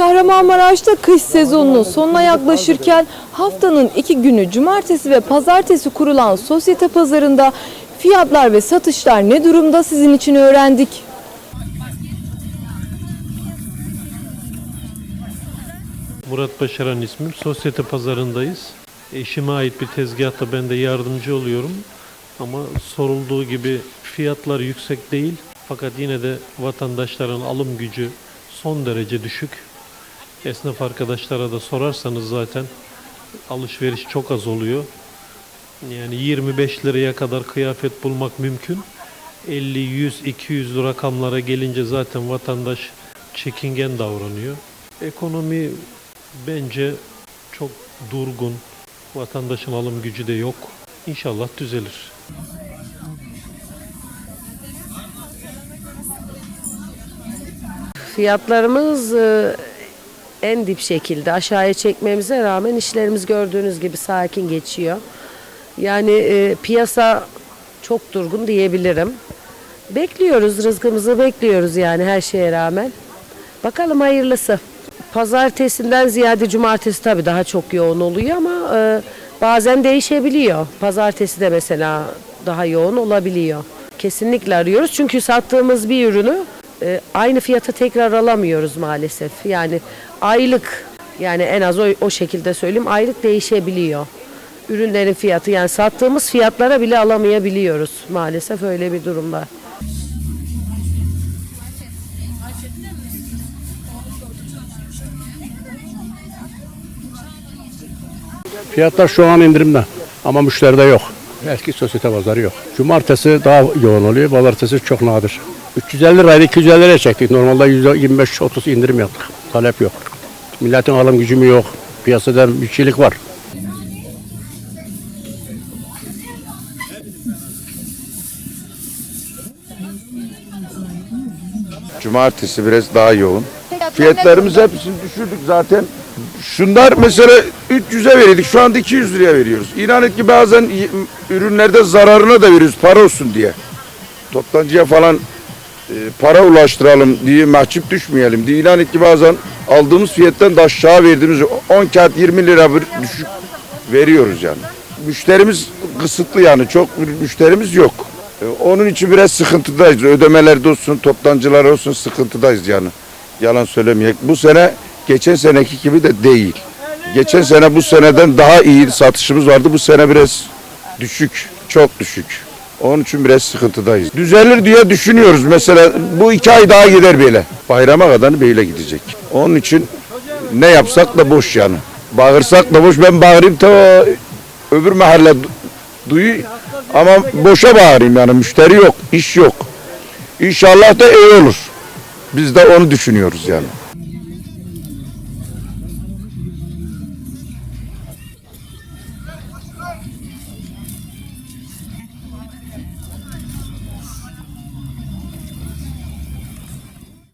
Kahramanmaraş'ta kış sezonunun sonuna yaklaşırken haftanın iki günü cumartesi ve pazartesi kurulan sosyete pazarında fiyatlar ve satışlar ne durumda sizin için öğrendik. Murat Başaran ismim. Sosyete pazarındayız. Eşime ait bir tezgahta ben de yardımcı oluyorum. Ama sorulduğu gibi fiyatlar yüksek değil. Fakat yine de vatandaşların alım gücü son derece düşük. Esnaf arkadaşlara da sorarsanız zaten alışveriş çok az oluyor. Yani 25 liraya kadar kıyafet bulmak mümkün. 50, 100, 200 rakamlara gelince zaten vatandaş çekingen davranıyor. Ekonomi bence çok durgun. Vatandaşın alım gücü de yok. İnşallah düzelir. Fiyatlarımız e, en dip şekilde aşağıya çekmemize rağmen işlerimiz gördüğünüz gibi sakin geçiyor. Yani e, piyasa çok durgun diyebilirim. Bekliyoruz rızkımızı bekliyoruz yani her şeye rağmen. Bakalım hayırlısı. Pazartesinden ziyade cumartesi tabii daha çok yoğun oluyor ama e, bazen değişebiliyor. Pazartesi de mesela daha yoğun olabiliyor. Kesinlikle arıyoruz çünkü sattığımız bir ürünü e, aynı fiyata tekrar alamıyoruz maalesef. Yani aylık yani en az o, o şekilde söyleyeyim aylık değişebiliyor. Ürünlerin fiyatı yani sattığımız fiyatlara bile alamayabiliyoruz. Maalesef öyle bir durumda. Fiyatlar şu an indirimde ama müşteride yok. Eski sosyete pazarı yok. Cumartesi daha yoğun oluyor, pazartesi çok nadir. 350 liraydı 250 liraya çektik. Normalde %25-30 indirim yaptık. Talep yok. Milletin alım gücü mü yok. Piyasada şeylik var. Cumartesi biraz daha yoğun. Fiyatlarımız hepsini düşürdük zaten. Şunlar mesela 300'e veriyorduk. Şu anda 200 liraya veriyoruz. İnan et ki bazen ürünlerde zararına da veriyoruz para olsun diye. Toptancıya falan para ulaştıralım diye mahcup düşmeyelim diye. İnan et ki bazen aldığımız fiyattan da aşağı verdiğimiz 10 kağıt 20 lira bir düşük veriyoruz yani. Müşterimiz kısıtlı yani çok müşterimiz yok. E, Onun için biraz sıkıntıdayız. Ödemelerde olsun, toptancılar olsun sıkıntıdayız yani. Yalan söylemeyek. Bu sene geçen seneki gibi de değil. Geçen sene bu seneden daha iyi satışımız vardı. Bu sene biraz düşük, çok düşük. Onun için biraz sıkıntıdayız. Düzelir diye düşünüyoruz. Mesela bu iki ay daha gider böyle. Bayrama kadar böyle gidecek. Onun için ne yapsak da boş yani. Bağırsak da boş. Ben bağırayım ta öbür mahalle du- duyu ama boşa bağırayım yani müşteri yok, iş yok. İnşallah da iyi olur. Biz de onu düşünüyoruz yani.